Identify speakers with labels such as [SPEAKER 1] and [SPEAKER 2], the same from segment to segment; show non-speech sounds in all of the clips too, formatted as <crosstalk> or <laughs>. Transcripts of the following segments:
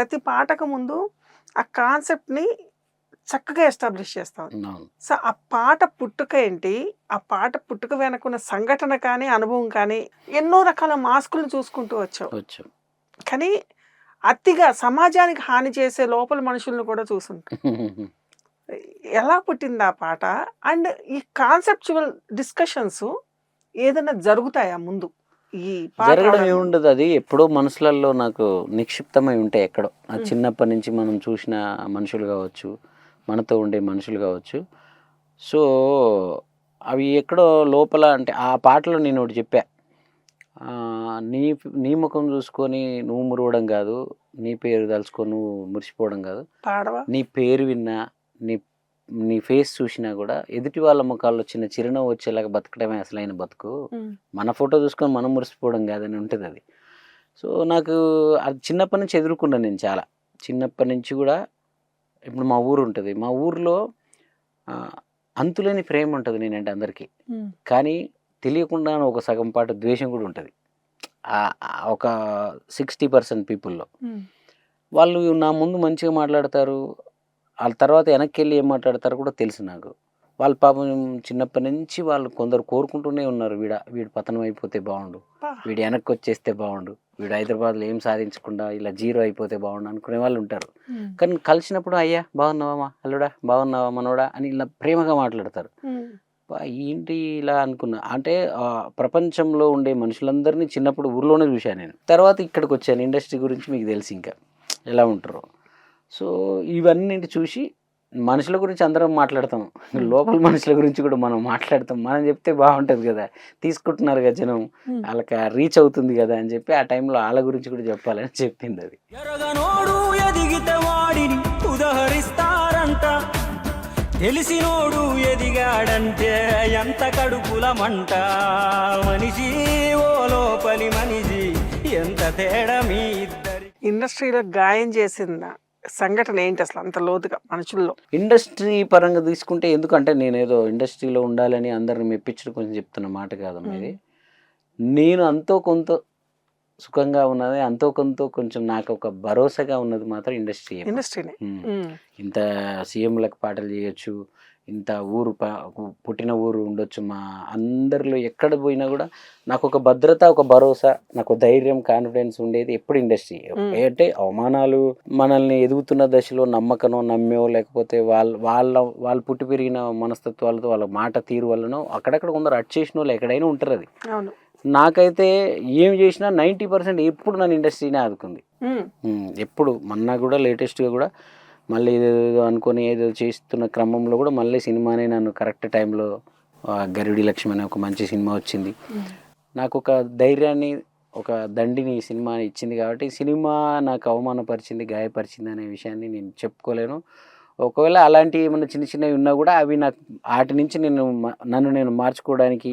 [SPEAKER 1] ప్రతి పాటకు ముందు ఆ కాన్సెప్ట్ని చక్కగా ఎస్టాబ్లిష్ చేస్తాం సో ఆ పాట పుట్టుక ఏంటి? ఆ పాట పుట్టుక వెనకున్న సంఘటన కానీ అనుభవం కానీ ఎన్నో రకాల మాస్కులను చూసుకుంటూ వచ్చావు.
[SPEAKER 2] వచ్చు.
[SPEAKER 1] కానీ అతిగా సమాజానికి హాని చేసే లోపల మనుషులను కూడా చూసుంటాం. ఎలా పుట్టింది ఆ పాట? అండ్ ఈ కాన్సెప్చువల్ డిస్కషన్స్ ఏదైనా జరుగుతాయా ముందు? ఈ
[SPEAKER 2] జరగడం? ఏముండదు అది ఎప్పుడో మనసులలో నాకు నిక్షిప్తమై ఉంటాయి ఎక్కడో అది
[SPEAKER 1] మ్.
[SPEAKER 2] చిన్నప్పటి నుంచి మనం చూసిన మనుషులు కావచ్చు మనతో ఉండే మనుషులు కావచ్చు సో అవి ఎక్కడో లోపల అంటే ఆ పాటలో నేను ఒకటి చెప్పా ఆ, నీ నీ ముఖం చూసుకొని నువ్వు మురవడం కాదు నీ పేరు తలుచుకొని నువ్వు మురిసిపోవడం కాదు నీ పేరు విన్నా నీ నీ ఫేస్ చూసినా కూడా ఎదుటి వాళ్ళ ముఖాల్లో చిన్న చిరునవ్వు వచ్చేలాగా బతకడమే అసలైన బతుకు. మన ఫోటో చూసుకొని మనం మురిసిపోవడం కాదని ఉంటుంది అది. సో నాకు అది చిన్నప్పటి నుంచి ఎదుర్కొన్నా నేను చాలా. చిన్నప్పటి నుంచి కూడా ఇప్పుడు మా ఊరు ఉంటుంది. మా ఊర్లో అంతులేని ప్రేమ ఉంటుంది నేనంటే అందరికీ. కానీ తెలియకుండా ఒక సగం పాటు ద్వేషం కూడా ఉంటుంది. ఒక సిక్స్టీ పర్సెంట్ పీపుల్లో వాళ్ళు నా ముందు మంచిగా మాట్లాడతారు. వాళ్ళ తర్వాత వెనక్కి వెళ్ళి ఏం మాట్లాడతారో కూడా తెలుసు నాకు. వాళ్ళ పాపం చిన్నప్పటి నుంచి వాళ్ళు కొందరు కోరుకుంటూనే ఉన్నారు వీడ వీడు పతనం అయిపోతే బాగుండు. వీడు వెనక్కి వచ్చేస్తే బాగుండు. వీడు హైదరాబాద్లో ఏం సాధించకుండా ఇలా జీరో అయిపోతే బాగుండు అనుకునే వాళ్ళు ఉంటారు. కానీ కలిసినప్పుడు అయ్యా బాగున్నావా అల్లుడా బాగున్నావా మనోడా? అని ఇలా ప్రేమగా మాట్లాడతారు. ఏంటి ఇలా అనుకున్నా. అంటే ప్రపంచంలో ఉండే మనుషులందరినీ చిన్నప్పుడు ఊర్లోనే చూశాను నేను. తర్వాత ఇక్కడికి వచ్చాను. ఇండస్ట్రీ గురించి మీకు తెలుసు ఇంకా. ఎలా ఉంటారో. సో ఇవన్నీ చూసి మనుషుల గురించి అందరం మాట్లాడతాం. లోపల మనుషుల గురించి కూడా మనం మాట్లాడతాం. మనం చెప్తే బాగుంటుంది కదా. తీసుకుంటున్నారు కదా జనం. వాళ్ళకి రీచ్ అవుతుంది కదా అని చెప్పి ఆ టైంలో వాళ్ళ గురించి కూడా చెప్పాలని చెప్పింది అది.
[SPEAKER 3] ఉదహరిస్తారంట. తెలిసినోడు ఎదిగాడంటే ఎంత కడుపుల మంట మనిషి ఓ లోపలి మనిషి ఎంత తేడా మీ ఇద్దరి
[SPEAKER 1] ఇండస్ట్రీలో గాయం చేసిన సంఘటన ఏంటి అసలు అంత లోతుగా మనుషుల్లో?
[SPEAKER 2] ఇండస్ట్రీ పరంగా తీసుకుంటే ఎందుకంటే నేను ఏదో ఇండస్ట్రీలో ఉండాలని అందరిని మెప్పించడం కొంచెం చెప్తున్న మాట కాదమ్మా ఇది. నేను అంతో కొంత సుఖంగా ఉన్నది అంతో కొంత కొంచెం నాకు ఒక భరోసాగా ఉన్నది మాత్రం ఇండస్ట్రీ
[SPEAKER 1] ఇండస్ట్రీనే. ఉమ్,
[SPEAKER 2] ఇంత సీఎంలకు పాటలు చేయొచ్చు ఇంత ఊరు పుట్టిన ఊరు ఉండొచ్చు మా అందరిలో ఎక్కడ పోయినా కూడా నాకు ఒక భద్రత ఒక భరోసా నాకు ధైర్యం కాన్ఫిడెన్స్ ఉండేది ఎప్పుడు ఇండస్ట్రీ. అంటే అవమానాలు మనల్ని ఎదుగుతున్న దశలో నమ్మకనో నమ్మో లేకపోతే వాళ్ళ వాళ్ళ వాళ్ళు పుట్టి పెరిగిన మనస్తత్వాలతో వాళ్ళ మాట తీరు వల్లనో అక్కడక్కడ కొందరు అట్ చేసిన వాళ్ళు ఎక్కడైనా ఉంటారు అది. నాకైతే ఏం చేసినా నైంటీ పర్సెంట్ ఎప్పుడు నన్ను ఇండస్ట్రీనే ఆదుకుంది. ఎప్పుడు మొన్న కూడా లేటెస్ట్గా కూడా మళ్ళీ ఏదేదో అనుకొని ఏదో చేస్తున్న క్రమంలో కూడా మళ్ళీ సినిమానే నన్ను కరెక్ట్ టైంలో గరుడి లక్ష్మి అనే ఒక మంచి సినిమా వచ్చింది. నాకు ఒక ధైర్యాన్ని ఒక దండిని ఈ సినిమా ఇచ్చింది కాబట్టి సినిమా నాకు అవమానపరిచింది గాయపరిచింది అనే విషయాన్ని నేను చెప్పుకోలేను. ఒకవేళ అలాంటి ఏమైనా చిన్న చిన్నవి ఉన్నా కూడా అవి నాకు వాటి నుంచి నేను నన్ను నేను మార్చుకోవడానికి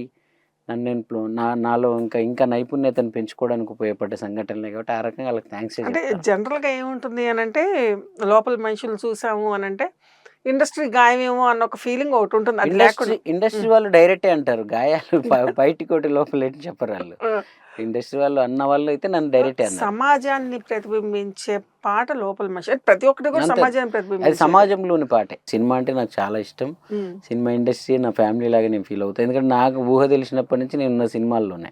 [SPEAKER 2] నన్ను నేను నా నాలో ఇంకా ఇంకా నైపుణ్యతను పెంచుకోవడానికి ఉపయోగపడ్డ సంఘటనలే కాబట్టి ఆ రకంగా వాళ్ళకి థ్యాంక్స్
[SPEAKER 1] అంటే జనరల్గా ఏముంటుంది అని అంటే లోపల మనుషులు చూసాము అని అంటే ఇండస్ట్రీ గాయమేమో అన్న ఒక ఫీలింగ్ ఒకటి ఉంటుంది అది
[SPEAKER 2] ఇండస్ట్రీ వాళ్ళు డైరెక్టే అంటారు. గాయాలు <laughs> బ- బయటికి ఒకటి లోపల ఏంటి చెప్పరు వాళ్ళు. ఇండస్ట్రీ వాళ్ళు అన్న వాళ్ళు అయితే నన్ను డైరెక్టే
[SPEAKER 1] సమాజాన్ని ప్రతిబింబించే పాట లోపల మనిషి ప్రతి ఒక్కటి కూడా. సమాజాన్ని
[SPEAKER 2] అది
[SPEAKER 1] ప్రతిబింబించే
[SPEAKER 2] సమాజంలోని పాటే. సినిమా అంటే నాకు చాలా ఇష్టం. సినిమా ఇండస్ట్రీ నా ఫ్యామిలీ లాగా నేను ఫీల్ అవుతాను ఎందుకంటే నాకు ఊహ తెలిసినప్పటి నుంచి నేను ఉన్న సినిమాల్లోనే.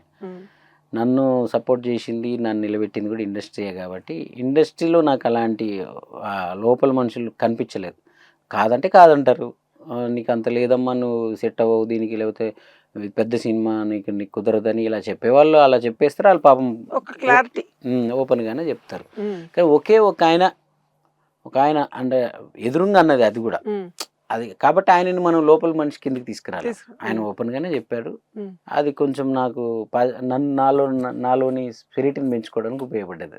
[SPEAKER 2] నన్ను సపోర్ట్ చేసింది నన్ను నిలబెట్టింది కూడా ఇండస్ట్రీయే కాబట్టి ఇండస్ట్రీలో నాకు అలాంటి లోపల మనుషులు కనిపించలేదు. కాదంటే కాదంటారు. నీకు అంత లేదమ్మా నువ్వు సెట్ అవ్వవు దీనికి లేకపోతే పెద్ద సినిమా నీకు నీకు కుదరదని ఇలా చెప్పేవాళ్ళు అలా చెప్పేస్తారు వాళ్ళు పాపం
[SPEAKER 1] ఒక క్లారిటీ.
[SPEAKER 2] ఓపెన్గానే చెప్తారు. కానీ ఒకే ఒక ఆయన ఒక ఆయన అంటే ఎదురుంగా అన్నది అది కూడా. అది కాబట్టి ఆయనని మనం లోపల మనిషి కిందకి తీసుకురాలి. ఆయన ఓపెన్గానే చెప్పాడు. అది కొంచెం నాకు ప- నన్ను నాలో నాలోని స్పిరిట్ని పెంచుకోవడానికి ఉపయోగపడ్డది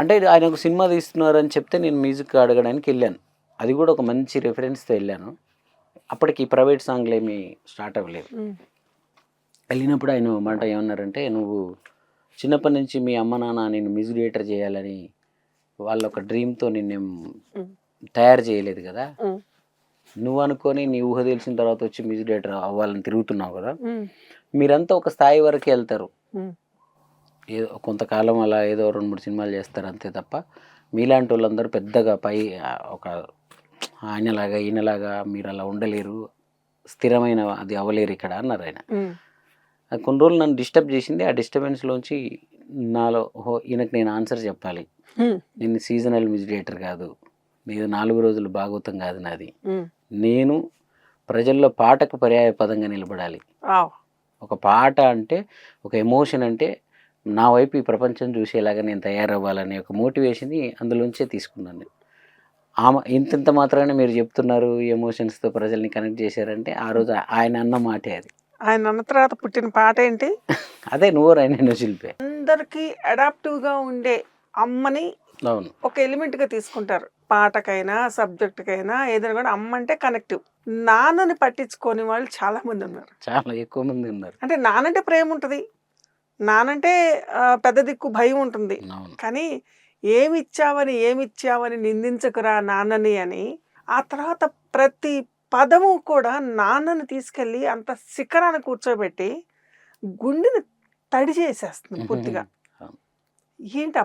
[SPEAKER 2] అంటే ఆయన ఒక సినిమా తీస్తున్నారు అని చెప్తే నేను మ్యూజిక్ అడగడానికి వెళ్ళాను. అది కూడా ఒక మంచి రెఫరెన్స్తో వెళ్ళాను. అప్పటికి ప్రైవేట్ సాంగ్లు ఏమీ స్టార్ట్ అవ్వలేదు. వెళ్ళినప్పుడు ఆయన మాట ఏమన్నారంటే నువ్వు చిన్నప్పటి నుంచి మీ అమ్మ నాన్న నేను మ్యూజిక్ డైరెక్టర్ చేయాలని వాళ్ళ ఒక డ్రీమ్తో నిన్నేం తయారు చేయలేదు కదా. నువ్వు అనుకొని నీ ఊహ తెలిసిన తర్వాత వచ్చి మ్యూజిక్ డైరెక్టర్ అవ్వాలని తిరుగుతున్నావు కదా. మీరంతా ఒక స్థాయి వరకు వెళ్తారు. ఏదో కొంతకాలం అలా ఏదో రెండు మూడు సినిమాలు చేస్తారు అంతే తప్ప మీలాంటి వాళ్ళందరూ పెద్దగా పై ఒక ఆయనలాగా ఈయనలాగా మీరు అలా ఉండలేరు. స్థిరమైన అది అవ్వలేరు ఇక్కడ అన్నారు ఆయన. కొన్ని రోజులు నన్ను డిస్టర్బ్ చేసింది ఆ డిస్టర్బెన్స్లోంచి నాలో హో ఈయనకు నేను ఆన్సర్ చెప్పాలి. నేను సీజనల్ మిజిడేటర్ కాదు. నేను నాలుగు రోజులు భాగవతం కాదు నాది. నేను ప్రజల్లో పాటకు పర్యాయ పదంగా నిలబడాలి. ఒక పాట అంటే ఒక ఎమోషన్ అంటే నా వైపు ఈ ప్రపంచం చూసేలాగా నేను తయారవ్వాలనే ఒక మోటివేషన్ని అందులోంచే తీసుకున్నాను నేను. ఆమె ఇంతింత మాత్రమే మీరు చెప్తున్నారు ఎమోషన్స్తో ప్రజల్ని కనెక్ట్ చేశారంటే ఆ రోజు ఆయన అన్న మాటే అది.
[SPEAKER 1] ఆయన అన్న తర్వాత పుట్టిన పాట ఏంటి? <laughs>
[SPEAKER 2] అదే నువ్వు ఆయన శిల్పే.
[SPEAKER 1] అందరికి అడాప్టివ్గా ఉండే అమ్మని
[SPEAKER 2] అవును.
[SPEAKER 1] ఒక ఎలిమెంట్గా తీసుకుంటారు. పాటకైనా సబ్జెక్ట్ కైనా ఏదైనా కూడా అమ్మ అంటే కనెక్టివ్ నాన్నని పట్టించుకోని వాళ్ళు చాలా మంది ఉన్నారు.
[SPEAKER 2] చాలా ఎక్కువ మంది ఉన్నారు.
[SPEAKER 1] అంటే నానంటే ప్రేమ ఉంటుంది నానంటే పెద్ద దిక్కు భయం ఉంటుంది. కానీ ఏమి ఇచ్చావని ఏమి ఇచ్చావని నిందించకురా నాన్నని అని ఆ తర్వాత ప్రతి పదము కూడా నాన్నని తీసుకెళ్ళి అంత శిఖరాన్ని కూర్చోబెట్టి గుండెని తడి చేసేస్తుంది పూర్తిగా. ఏంటి ఆ